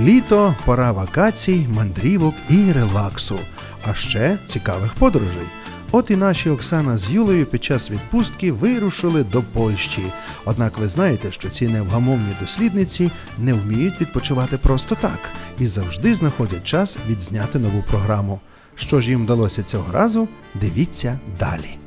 Літо пора вакацій, мандрівок і релаксу, а ще цікавих подорожей. От і наші Оксана з Юлею під час відпустки вирушили до Польщі. Однак ви знаєте, що ці невгамовні дослідниці не вміють відпочивати просто так і завжди знаходять час відзняти нову програму. Що ж їм вдалося цього разу, дивіться далі.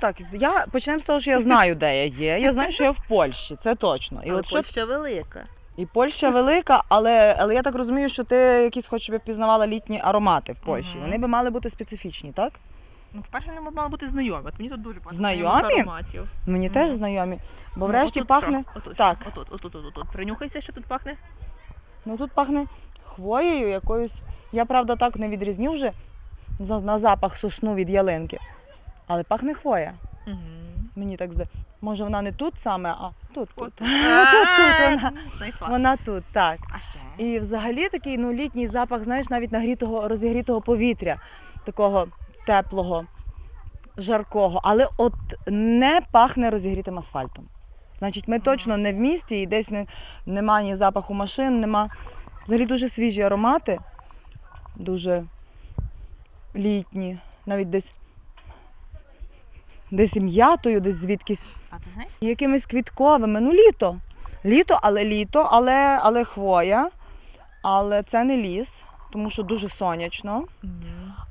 Так, я почнемо з того, що я знаю, де я є. Я знаю, що я в Польщі, це точно. І але от що Польща велика. і Польща велика, але, але я так розумію, що ти якісь щоб я впізнавала літні аромати в Польщі. Мгм. Вони би мали бути специфічні, так? Ну, по-перше, вони мали бути знайомі. От мені тут дуже багато Знайомі? ароматів. Мені Мгм. теж знайомі. Бо Ну, врешті отут пахне. що? Отут, так. Отут, отут, отут, отут. Принюхайся, що тут пахне. Ну тут пахне хвоєю якоюсь. Я правда так не відрізню вже за- на запах сосну від ялинки. Але пахне хвоя. Угу. Мені так здається. Може, вона не тут саме, а тут. Тут. тут, тут вона. Знайшла. Вона тут, так. А ще? І взагалі такий ну, літній запах, знаєш, навіть нагрітого, розігрітого повітря, такого теплого, жаркого, але от не пахне розігрітим асфальтом. Значить, ми точно не в місті і десь не, нема ні запаху машин, нема. Взагалі дуже свіжі аромати, дуже літні, навіть десь, десь і м'ятою, десь звідкись. А ти знаєш? Якимись квітковими. Ну, літо. Літо, але літо, але, але хвоя. Але це не ліс, тому що дуже сонячно.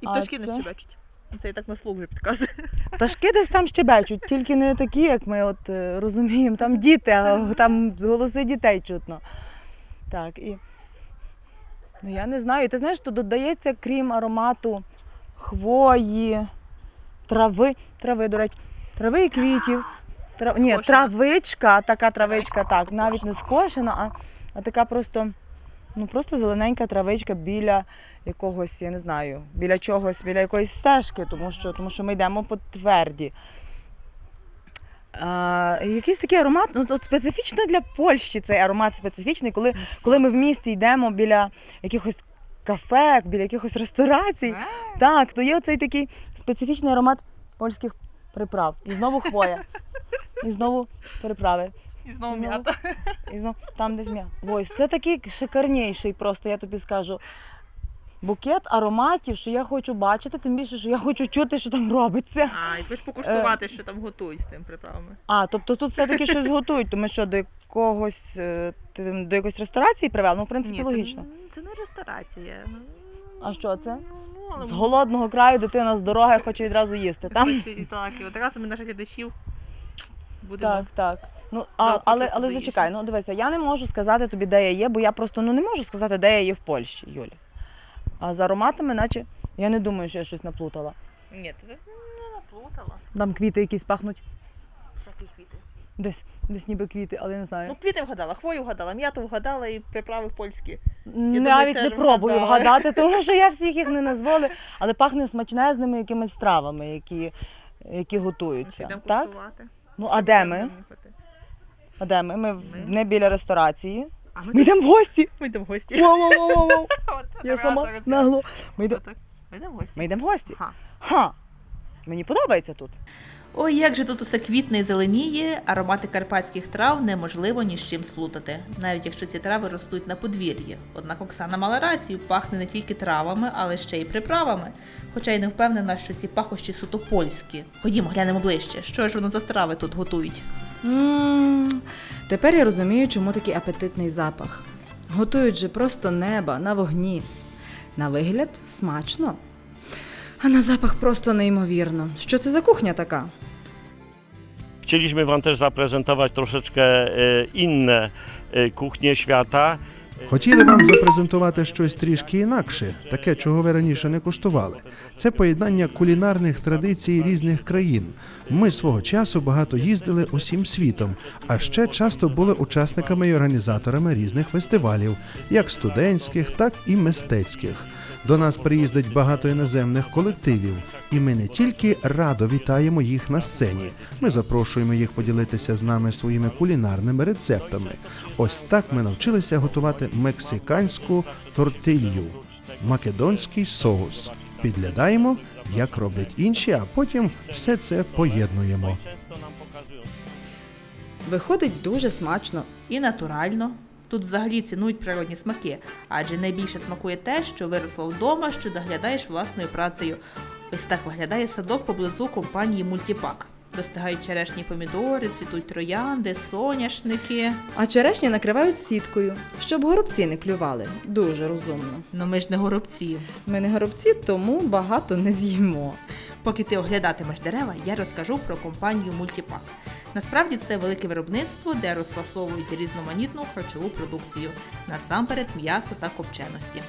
І А пташки не щебечуть. Це я так на слух вже підказую. Пташки десь там щебечуть, тільки не такі, як ми от е, розуміємо. Там діти, а там голоси дітей чутно. Так, і ну, я не знаю. І Ти знаєш, то додається, крім аромату хвої, трави, трави, до речі, трави і квітів. Трав... Ні, травичка, така травичка, так, навіть не скошена, а, а така просто, ну просто зелененька травичка біля якогось, я не знаю, біля чогось, біля якоїсь стежки, тому що, тому що ми йдемо по тверді. А, якийсь такий аромат, ну от специфічно для Польщі цей аромат специфічний, коли, коли ми в місті йдемо біля якихось кафе, біля якихось ресторацій. Так, то є оцей такий специфічний аромат польських приправ. І знову хвоя. І знову приправи. І знову м'ята. І знову там десь м'я. Ось це такий шикарніший, просто я тобі скажу. Букет ароматів, що я хочу бачити, тим більше, що я хочу чути, що там робиться. А, і хочеш покуштувати, що там готують з тим приправами. А, тобто тут все-таки щось готують, тому що до якогось е, до якоїсь ресторації привели, ну, в принципі, логічно. Це, це не ресторація. А що це? Ну, З голодного краю дитина з дороги хоче відразу їсти. Хоче і так, і одразу ми наших глядачів будемо. Так, так. Ну, а, але, але зачекай, ну дивися, я не можу сказати тобі, де я є, бо я просто ну, не можу сказати, де я є в Польщі, Юлі. А з ароматами, наче я не думаю, що я щось наплутала. Ні, ти не наплутала. Там квіти якісь пахнуть, Всякі квіти. Десь, десь ніби квіти, але я не знаю. Ну, квіти вгадала, хвою вгадала, м'яту вгадала і приправи польські. Я Навіть думаю, не теж пробую вгадала. вгадати, тому що я всіх їх не назвали, але пахне смачнезними якимись стравами, які, які готуються. йдемо Так? куштувати. Ну, а де ми? Нюхати. А де ми? Ми в- не біля ресторації. А Ми йдемо в гості. Ми йдемо в гості. Воу-воу-воу-воу. От, Я сама нагло. Ми йдемо. Отак. Ми йдемо в гості. Ми йдемо в гості. Ага. Ха. Мені подобається тут. Ой, як же тут усе квітне і зеленіє, аромати карпатських трав неможливо ні з чим сплутати, навіть якщо ці трави ростуть на подвір'ї. Однак Оксана мала рацію, пахне не тільки травами, але ще й приправами. Хоча й не впевнена, що ці пахощі суто польські. Ходімо, глянемо ближче, що ж воно за страви тут готують. м Тепер я розумію, чому такий апетитний запах. Готують же просто неба на вогні. На вигляд смачно. А на запах просто неймовірно. Що це за кухня така? Chcieliśmy Wam też zaprezentować troszeczkę e, inne e, kuchnie świata. Хотіли вам запрезентувати щось трішки інакше, таке, чого ви раніше не куштували. Це поєднання кулінарних традицій різних країн. Ми свого часу багато їздили усім світом, а ще часто були учасниками і організаторами різних фестивалів, як студентських, так і мистецьких. До нас приїздить багато іноземних колективів, і ми не тільки радо вітаємо їх на сцені. Ми запрошуємо їх поділитися з нами своїми кулінарними рецептами. Ось так ми навчилися готувати мексиканську тортилью, македонський соус. Підглядаємо, як роблять інші, а потім все це поєднуємо. Виходить дуже смачно. І натурально. Тут взагалі цінують природні смаки, адже найбільше смакує те, що виросло вдома, що доглядаєш власною працею. Ось так виглядає садок поблизу компанії Мультіпак. Достигають черешні помідори, цвітуть троянди, соняшники. А черешні накривають сіткою, щоб горобці не клювали. Дуже розумно. Ну ми ж не горобці. Ми не горобці, тому багато не з'їмо. Поки ти оглядатимеш дерева, я розкажу про компанію Мультіпак. Насправді це велике виробництво, де розфасовують різноманітну харчову продукцію, насамперед м'ясо та копченості.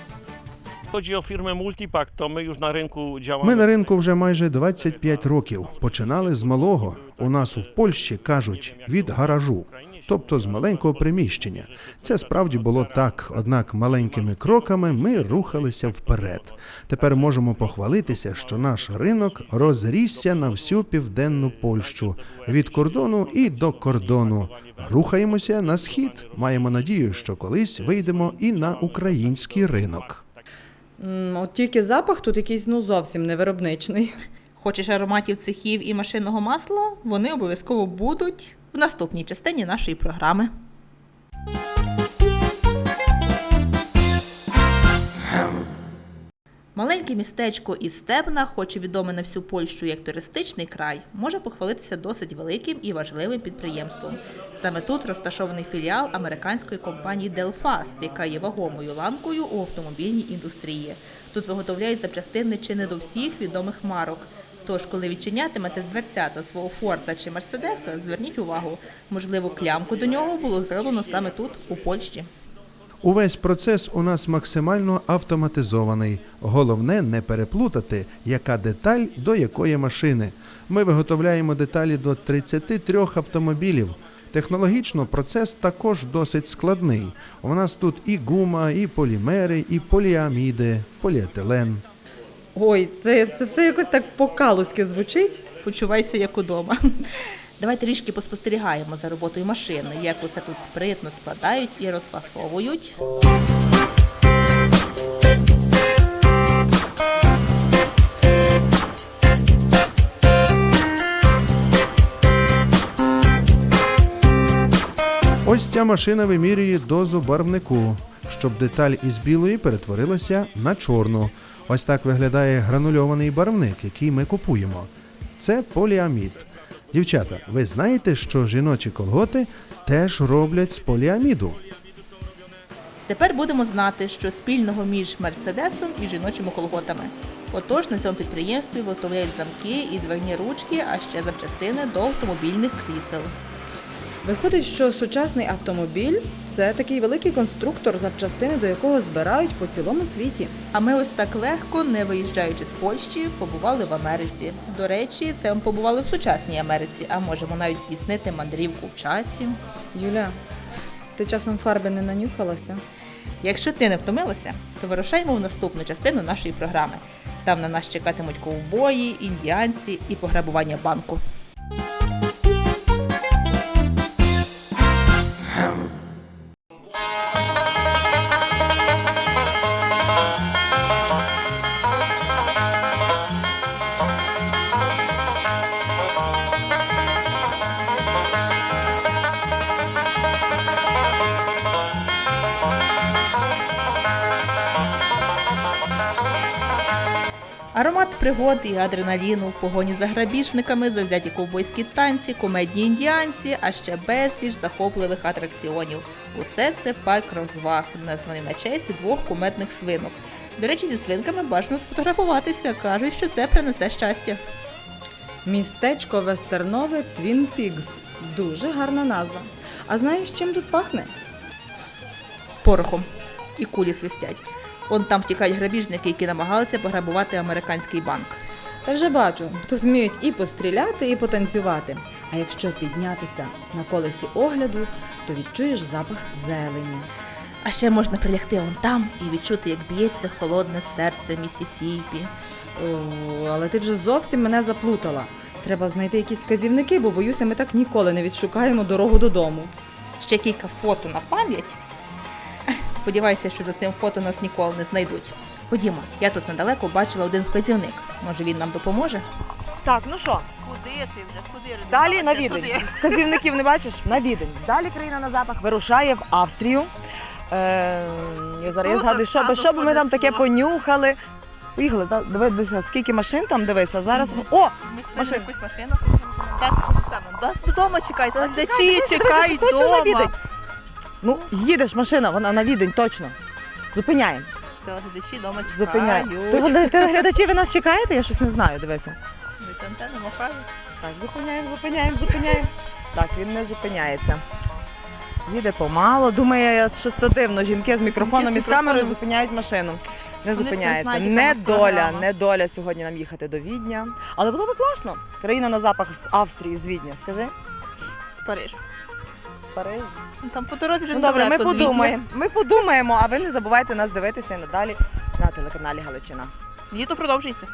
Chodzi o firmę Multipack, to my już na rynku działamy. Ми на ринку вже майже 25 років. Починали з малого. У нас у Польщі кажуть від гаражу, тобто з маленького приміщення. Це справді було так. Однак маленькими кроками ми рухалися вперед. Тепер можемо похвалитися, що наш ринок розрісся на всю південну Польщу від кордону і до кордону. Рухаємося на схід. Маємо надію, що колись вийдемо і на український ринок. От тільки запах тут якийсь ну зовсім не виробничний. Хочеш ароматів цехів і машинного масла? Вони обов'язково будуть в наступній частині нашої програми. Маленьке містечко із Стебна, хоч і відоме на всю Польщу як туристичний край, може похвалитися досить великим і важливим підприємством. Саме тут розташований філіал американської компанії Delfast, яка є вагомою ланкою у автомобільній індустрії. Тут виготовляють запчастини чи не до всіх відомих марок. Тож, коли відчинятимете дверцята свого Форда чи Мерседеса, зверніть увагу, можливо, клямку до нього було зроблено саме тут, у Польщі. Увесь процес у нас максимально автоматизований. Головне не переплутати, яка деталь до якої машини. Ми виготовляємо деталі до 33 автомобілів. Технологічно процес також досить складний. У нас тут і гума, і полімери, і поліаміди, поліетилен. Ой, це, це все якось так по-калузьки звучить. Почувайся як удома. Давайте трішки поспостерігаємо за роботою машини, як усе тут спритно складають і розфасовують. Ось ця машина вимірює дозу барвнику, щоб деталь із білої перетворилася на чорну. Ось так виглядає гранульований барвник, який ми купуємо. Це поліамід. Дівчата, ви знаєте, що жіночі колготи теж роблять з поліаміду. Тепер будемо знати, що спільного між Мерседесом і жіночими колготами. Отож, на цьому підприємстві виготовляють замки і дверні ручки, а ще запчастини до автомобільних крісел. Виходить, що сучасний автомобіль це такий великий конструктор, запчастини до якого збирають по цілому світі. А ми ось так легко, не виїжджаючи з Польщі, побували в Америці. До речі, це ми побували в сучасній Америці, а можемо навіть здійснити мандрівку в часі. Юля, ти часом фарби не нанюхалася? Якщо ти не втомилася, то вирушаймо в наступну частину нашої програми. Там на нас чекатимуть ковбої, індіанці і пограбування банку. Аромат пригод і адреналіну в погоні за грабіжниками, завзяті ковбойські танці, комедні індіанці, а ще безліч захопливих атракціонів. Усе це парк розваг, названий на честь двох кумедних свинок. До речі, зі свинками бажано сфотографуватися. кажуть, що це принесе щастя. Містечко Вестернове Твін Пігс. Дуже гарна назва. А знаєш, чим тут пахне? Порохом. і кулі свистять. Он там втікають грабіжники, які намагалися пограбувати американський банк. Та вже бачу, тут вміють і постріляти, і потанцювати. А якщо піднятися на колесі огляду, то відчуєш запах зелені. А ще можна прилягти он там і відчути, як б'ється холодне серце Місісіпі. О, але ти вже зовсім мене заплутала. Треба знайти якісь вказівники, бо боюся, ми так ніколи не відшукаємо дорогу додому. Ще кілька фото на пам'ять. Ех, Сподіваюся, що за цим фото нас ніколи не знайдуть. Ходімо, я тут недалеко бачила один вказівник. Може він нам допоможе? Так, ну що, Куди ти вже? Куди далі на відень. Туди. Вказівників не бачиш? На відень. Далі країна на запах вирушає в Австрію. Е, я зараз я Тут згадую, що, би- що б ми там таке понюхали. Поїхали, та- дивися, скільки машин там дивися. Зараз. О! Ми спимо якусь машину. Так, Оксана, нас додому чекайте, глядачі дивися, чекають дивися, точно на вдома. відень. Ну, їдеш машина, вона на відень, точно. Зупиняємо. Глядачі вдома чекають. Ти, ти, глядачі, ви нас чекаєте? Я щось не знаю, дивися. Десь антенни махають. Так, зупиняємо, зупиняємо, зупиняємо. Так, він не зупиняється. Їде помало. Думає, що то дивно. Жінки з мікрофоном і з камерою мікрофоном. зупиняють машину. Не ж не зупиняється. знають, яка Не нас доля, програма. не доля сьогодні нам їхати до Відня. Але було би класно. Країна на запах з Австрії, з Відня. Скажи. З Парижу. З Парижу. Ну, Там по дорозі вже Ну добре, ми звідти. подумаємо. Ми подумаємо, а ви не забувайте нас дивитися і надалі на телеканалі Галичина. Літо продовжується.